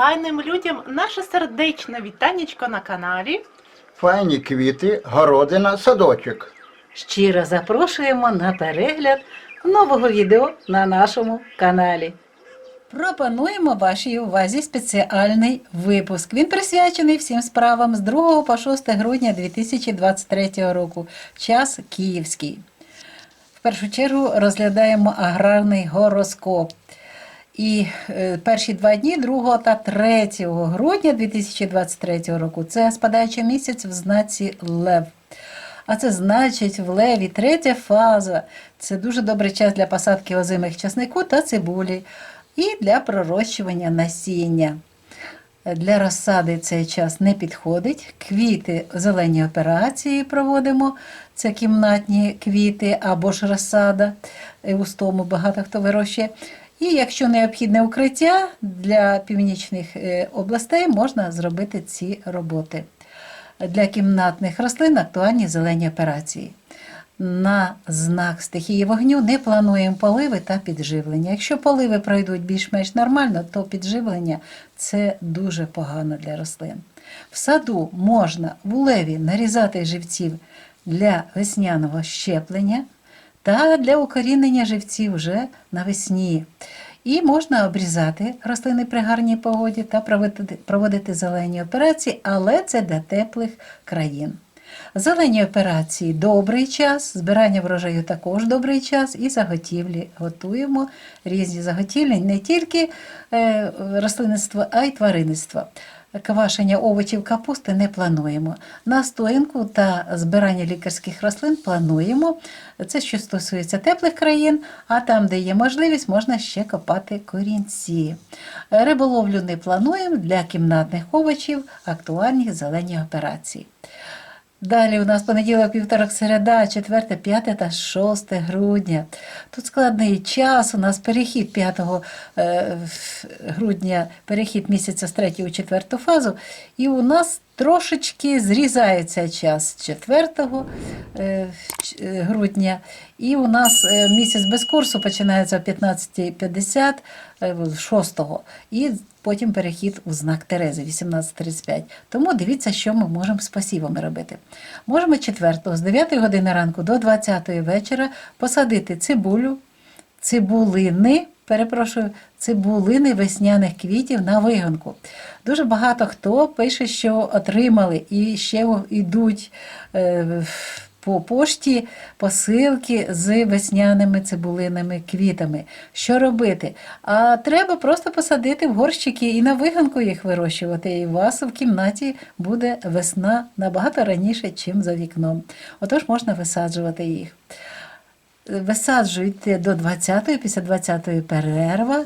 файним людям наше сердечне вітанечко на каналі. Файні квіти, городина, садочок. Щиро запрошуємо на перегляд нового відео на нашому каналі. Пропонуємо вашій увазі спеціальний випуск. Він присвячений всім справам з 2 по 6 грудня 2023 року. Час київський. В першу чергу розглядаємо аграрний гороскоп. І е, перші два дні 2 та 3 грудня 2023 року це спадаючий місяць в знаці Лев. А це значить в леві третя фаза. Це дуже добрий час для посадки озимих часнику та цибулі і для пророщування насіння. Для розсади цей час не підходить. Квіти зелені операції проводимо. Це кімнатні квіти або ж розсада. У стому багато хто вирощує. І якщо необхідне укриття для північних е, областей, можна зробити ці роботи. Для кімнатних рослин актуальні зелені операції. На знак стихії вогню не плануємо поливи та підживлення. Якщо поливи пройдуть більш-менш нормально, то підживлення це дуже погано для рослин. В саду можна в леві нарізати живців для весняного щеплення та для укорінення живців вже навесні. І можна обрізати рослини при гарній погоді та проводити, зелені операції, але це для теплих країн. Зелені операції добрий час, збирання врожаю також добрий час, і заготівлі готуємо різні заготівлі, не тільки е, рослинництво, а й тваринництво. Квашення овочів капусти не плануємо. Настоянку та збирання лікарських рослин плануємо. Це що стосується теплих країн, а там, де є можливість, можна ще копати корінці. Риболовлю не плануємо для кімнатних овочів, актуальні зелені операції. Далі у нас понеділок, вівторок, середа, 4, 5 та 6 грудня. Тут складний час. У нас перехід 5 е, грудня, перехід місяця з 3 у 4 фазу. І у нас трошечки зрізається час 4 е, е, грудня. І у нас е, місяць без курсу починається о 15.50 е, 6 і потім перехід у знак Терези 18.35. Тому дивіться, що ми можемо з пасівами робити. Можемо 4 з 9 години ранку до 20 вечора посадити цибулю, цибулини, перепрошую, цибулини весняних квітів на вигонку. Дуже багато хто пише, що отримали і ще йдуть е, по пошті посилки з весняними цибулиними квітами. Що робити? А треба просто посадити в горщики і на вигонку їх вирощувати. І у вас в кімнаті буде весна набагато раніше, ніж за вікном. Отож можна висаджувати їх. Висаджуйте до 20-ї, після 20-ї перерва,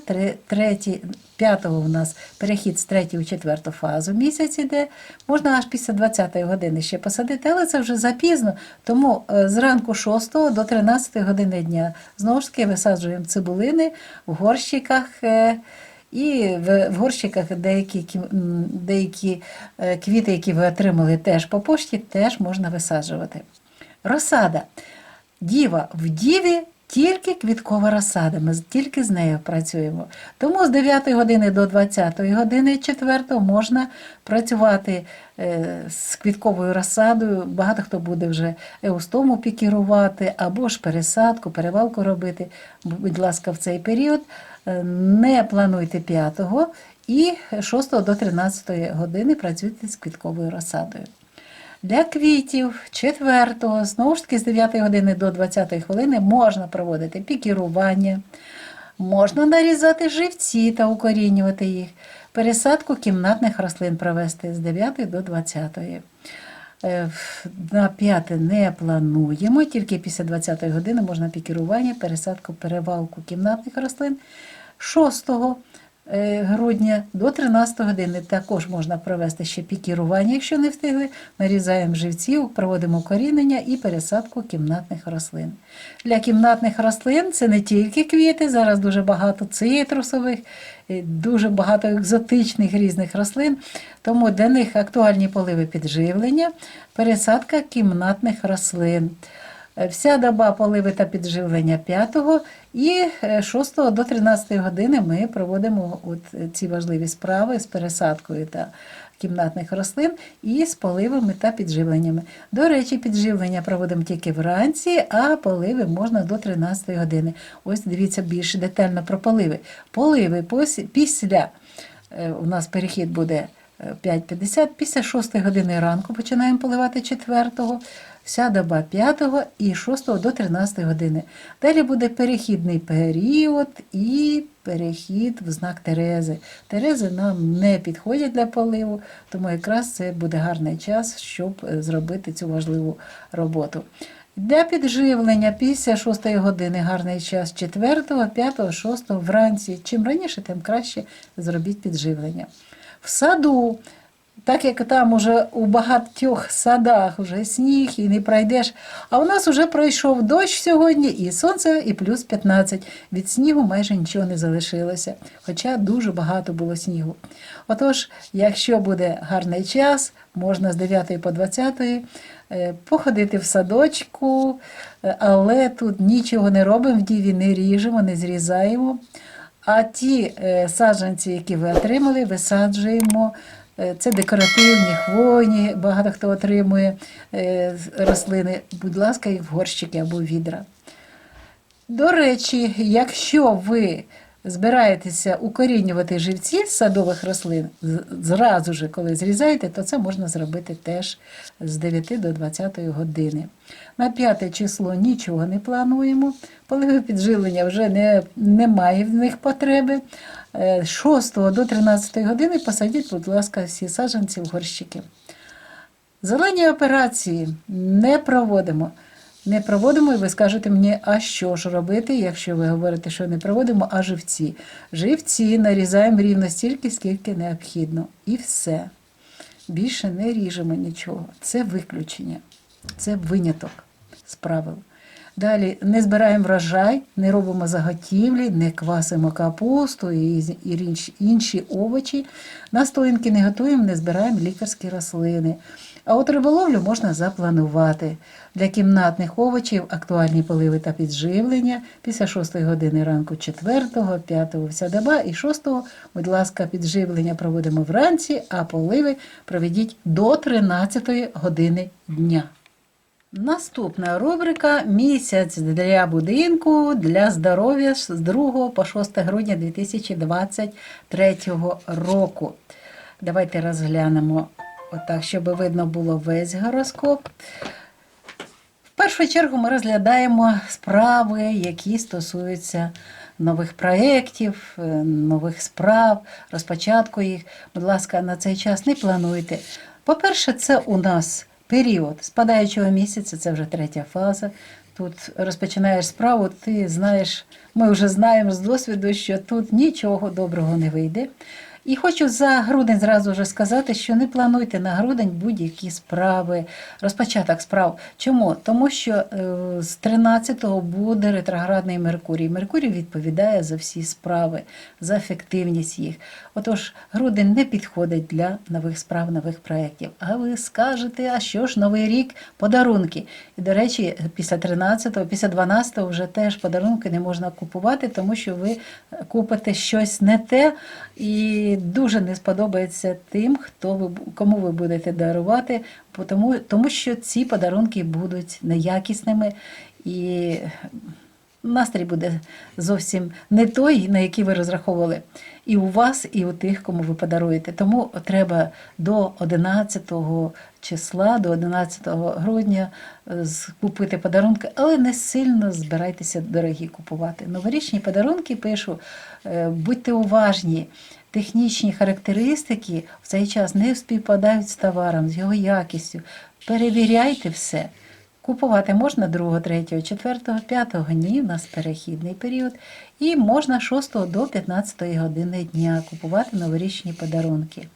5-го у нас перехід з 3 у 4 фазу місяць іде. Можна аж після 20-ї години ще посадити, але це вже запізно. Тому е, зранку 6 до 13 години дня знову ж таки висаджуємо цибулини в горщиках. е, І в, в горщиках деякі, деякі е, квіти, які ви отримали теж по пошті, теж можна висаджувати. Розсада. Діва в діві тільки квіткова розсада. Ми тільки з нею працюємо. Тому з 9 години до 20 години 4 можна працювати е, з квітковою розсадою. Багато хто буде вже еустому пікірувати або ж пересадку, перевалку робити. Будь ласка, в цей період е, не плануйте 5 і 6 до 13 години працюйте з квітковою розсадою. Для квітів 4, знову ж таки, з 9 години до 20 хвилини можна проводити пікірування, можна нарізати живці та укорінювати їх, пересадку кімнатних рослин провести з 9 до 20. Е, На 5 не плануємо, тільки після 20 години можна пікірування, пересадку, перевалку кімнатних рослин. 6 е, грудня до 13 години також можна провести ще пікірування, якщо не встигли. Нарізаємо живців, проводимо корінення і пересадку кімнатних рослин. Для кімнатних рослин це не тільки квіти, зараз дуже багато цитрусових, е, дуже багато екзотичних різних рослин. Тому для них актуальні поливи підживлення, пересадка кімнатних рослин. Е, Вся доба поливи та підживлення 5 і е, 6 до 13 години ми проводимо от е, ці важливі справи з пересадкою та кімнатних рослин і з поливами та підживленнями. До речі, підживлення проводимо тільки вранці, а поливи можна до 13 години. Ось дивіться більш детально про поливи. Поливи після е, у нас перехід буде е, 5.50, після 6 години ранку починаємо поливати 4-го, вся доба 5-го і 6 до 13 години. Далі буде перехідний період і перехід в знак Терези. Терези нам не підходять для поливу, тому якраз це буде гарний час, щоб е, зробити цю важливу роботу. Для підживлення після 6 години гарний час 4, 5, 6 вранці. Чим раніше, тим краще зробіть підживлення. В саду, так як там уже у багатьох садах вже сніг і не пройдеш, а у нас вже пройшов дощ сьогодні, і сонце, і плюс 15. Від снігу майже нічого не залишилося, хоча дуже багато було снігу. Отож, якщо буде гарний час, можна з 9 по 20 е, походити в садочку, е, але тут нічого не робимо, в діві не ріжемо, не зрізаємо. А ті е, саджанці, які ви отримали, висаджуємо. Е, Це декоративні, хвойні, багато хто отримує е, рослини. Будь ласка, їх в горщики або відра. До речі, якщо ви збираєтеся укорінювати живці з садових рослин зразу ж, коли зрізаєте, то це можна зробити теж з 9 до 20 години. На 5 число нічого не плануємо. Поливи підживлення вже не, немає в них потреби. Е, З 6 до 13 години посадіть, будь ласка, всі саджанці в горщики. Зелені операції не проводимо. Не проводимо, і ви скажете мені, а що ж робити, якщо ви говорите, що не проводимо, а живці. Живці нарізаємо рівно стільки, скільки необхідно. І все. Більше не ріжемо нічого. Це виключення, це виняток з правил. Далі не збираємо врожай, не робимо заготівлі, не квасимо капусту і, інші овочі. Настоянки не готуємо, не збираємо лікарські рослини. А от риболовлю можна запланувати. Для кімнатних овочів актуальні поливи та підживлення після 6 години ранку 4, 5 вся доба і 6, будь ласка, підживлення проводимо вранці, а поливи проведіть до 13 години дня. Наступна рубрика Місяць для будинку для здоров'я з 2 по 6 грудня 2023 року. Давайте розглянемо отак, щоб видно було весь гороскоп. В першу чергу ми розглядаємо справи, які стосуються нових проєктів, е, нових справ, розпочатку їх. Будь ласка, на цей час не плануйте. По-перше, це у нас період спадаючого місяця, це вже третя фаза. Тут розпочинаєш справу, ти знаєш, ми вже знаємо з досвіду, що тут нічого доброго не вийде. І хочу за грудень зразу вже сказати, що не плануйте на грудень будь-які справи, розпочаток справ. Чому? Тому що е, з 13-го буде ретроградний Меркурій. Меркурій відповідає за всі справи, за ефективність їх. Отож, грудень не підходить для нових справ, нових проєктів. А ви скажете, а що ж новий рік? Подарунки. І, до речі, після 13-го, після 12-го вже теж подарунки не можна купувати, тому що ви купите щось не те і дуже не сподобається тим, хто ви, кому ви будете дарувати, тому, тому що ці подарунки будуть неякісними і настрій буде зовсім не той, на який ви розраховували. І у вас, і у тих, кому ви подаруєте. Тому треба до 11 числа, до 11 грудня е, купити подарунки, але не сильно збирайтеся дорогі купувати. Новорічні подарунки пишу, е, будьте уважні. Технічні характеристики в цей час не співпадають з товаром, з його якістю. Перевіряйте все. Купувати можна 2, 3, 4, 5 ні, у нас перехідний період. І можна 6 до 15 години дня купувати новорічні подарунки.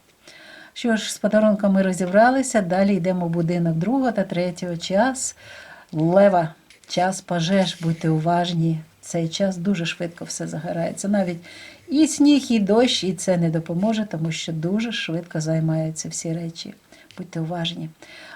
Що ж, з подарунками розібралися, далі йдемо в будинок 2 та 3 час. Лева, час пожеж, будьте уважні. Цей час дуже швидко все загорається. Навіть і сніг, і дощ, і це не допоможе, тому що дуже швидко займаються всі речі. Будьте уважні.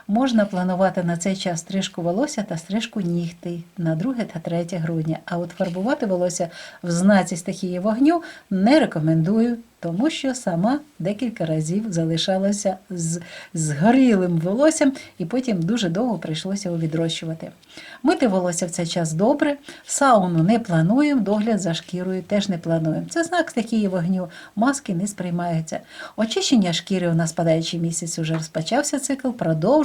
Можна планувати на цей час стрижку волосся та стрижку нігтей на 2 та 3 грудня. А от фарбувати волосся в знаці стихії вогню не рекомендую, тому що сама декілька разів залишалася з згорілим волоссям і потім дуже довго прийшлося його відрощувати. Мити волосся в цей час добре, сауну не плануємо, догляд за шкірою теж не плануємо. Це знак стихії вогню, маски не сприймаються. Очищення шкіри у нас падаючий місяць уже розпочався цикл,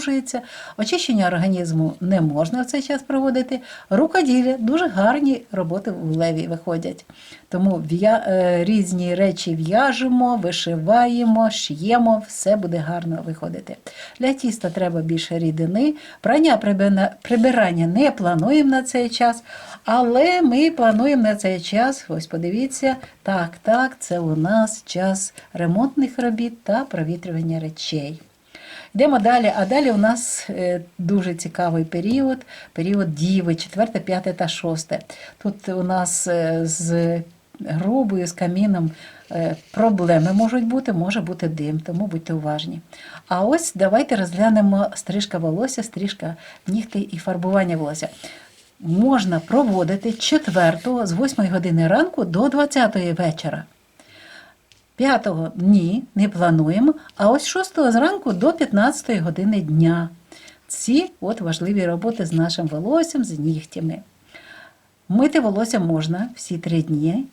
продовжується. Очищення організму не можна в цей час проводити. Рукоділля дуже гарні роботи в леві виходять. Тому е, різні речі в'яжемо, вишиваємо, шиємо, все буде гарно виходити. Для тіста треба більше рідини. Прання прибирання не плануємо на цей час, але ми плануємо на цей час. Ось подивіться, так, так, це у нас час ремонтних робіт та провітрювання речей. Йдемо далі. А далі у нас е, дуже цікавий період, період Діви, 4, 5 та 6. Тут у нас е, з грубою, з каміном е, проблеми можуть бути, може бути дим, тому будьте уважні. А ось давайте розглянемо стрижка волосся, стрижка нігтей і фарбування волосся. Можна проводити 4 з 8 години ранку до 20 вечора. П'ятого ні, не плануємо. А ось 6 зранку до 15-ї години дня. Ці от важливі роботи з нашим волоссям, з нігтями. Мити волосся можна всі три дні.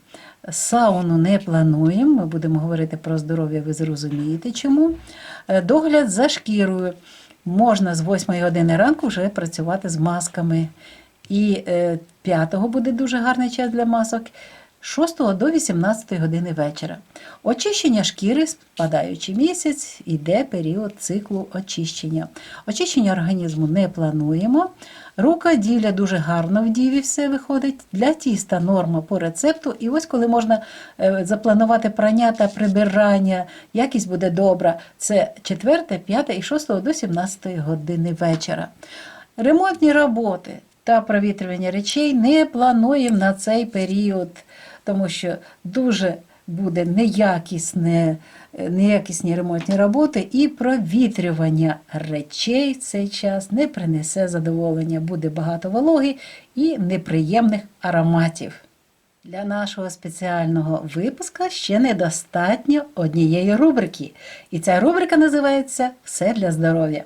Сауну не плануємо. Ми будемо говорити про здоров'я, ви зрозумієте чому. Е, Догляд за шкірою. Можна з 8 години ранку вже працювати з масками. І 5-го буде дуже гарний час для масок. 6 до 18 години вечора. Очищення шкіри, спадаючий місяць, іде період циклу очищення. Очищення організму не плануємо. Рукоділля дуже гарно в діві все виходить. Для тіста норма по рецепту. І ось коли можна е, запланувати прання та прибирання, якість буде добра. Це 4, 5 і 6 до 17 години вечора. Ремонтні роботи та провітрювання речей не плануємо на цей період, тому що дуже буде неякісне, неякісні ремонтні роботи, і провітрювання речей в цей час не принесе задоволення. Буде багато вологи і неприємних ароматів. Для нашого спеціального випуска ще недостатньо однієї рубрики. І ця рубрика називається Все для здоров'я.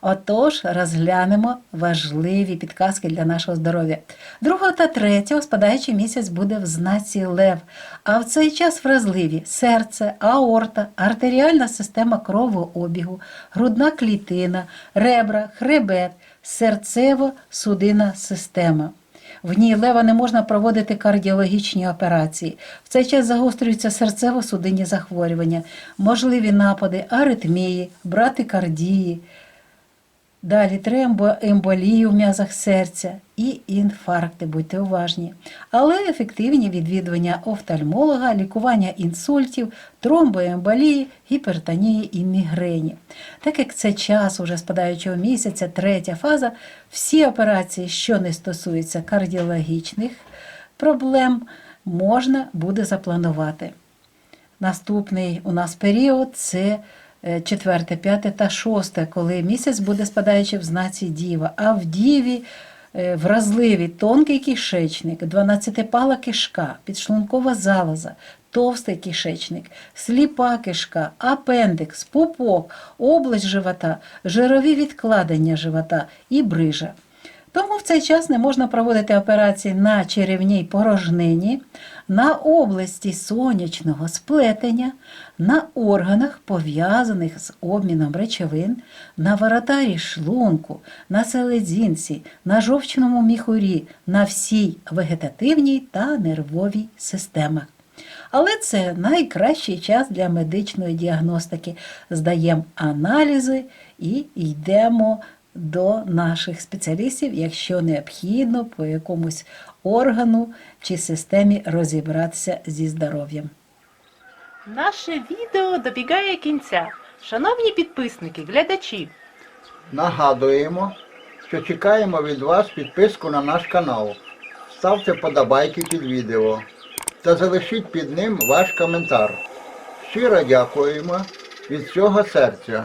Отож, розглянемо важливі підказки для нашого здоров'я. 2 та 3 спадаючий місяць буде в знаці Лев, а в цей час вразливі серце, аорта, артеріальна система кровообігу, грудна клітина, ребра, хребет, серцево-судинна система. В ній лева не можна проводити кардіологічні операції. В цей час загострюються серцево-судинні захворювання, можливі напади аритмії, братикардії, Далі трембоемболії в м'язах серця і інфаркти, будьте уважні. Але ефективні відвідування офтальмолога, лікування інсультів, тромбоемболії, гіпертонії і мігрені. Так як це час уже спадаючого місяця, третя фаза, всі операції, що не стосуються кардіологічних проблем, можна буде запланувати. Наступний у нас період це 4, 5 та 6, коли місяць буде спадаючи в знаці Діва, а в Діві е, вразливі тонкий кишечник, 12-пала кишка, підшлункова залоза, товстий кишечник, сліпа кишка, апендикс, пупок, область живота, жирові відкладення живота і брижа. Тому в цей час не можна проводити операції на черевній порожнині, на області сонячного сплетення, на органах, пов'язаних з обміном речовин, на воротарі шлунку, на селезінці, на жовчному міхурі, на всій вегетативній та нервовій системах. Але це найкращий час для медичної діагностики. Здаємо аналізи і йдемо до наших спеціалістів, якщо необхідно по якомусь органу чи системі розібратися зі здоров'ям. Наше відео добігає кінця. Шановні підписники, глядачі, Нагадуємо, що чекаємо від вас підписку на наш канал. Ставте подобайки під відео та залишіть під ним ваш коментар. Щиро дякуємо від всього серця.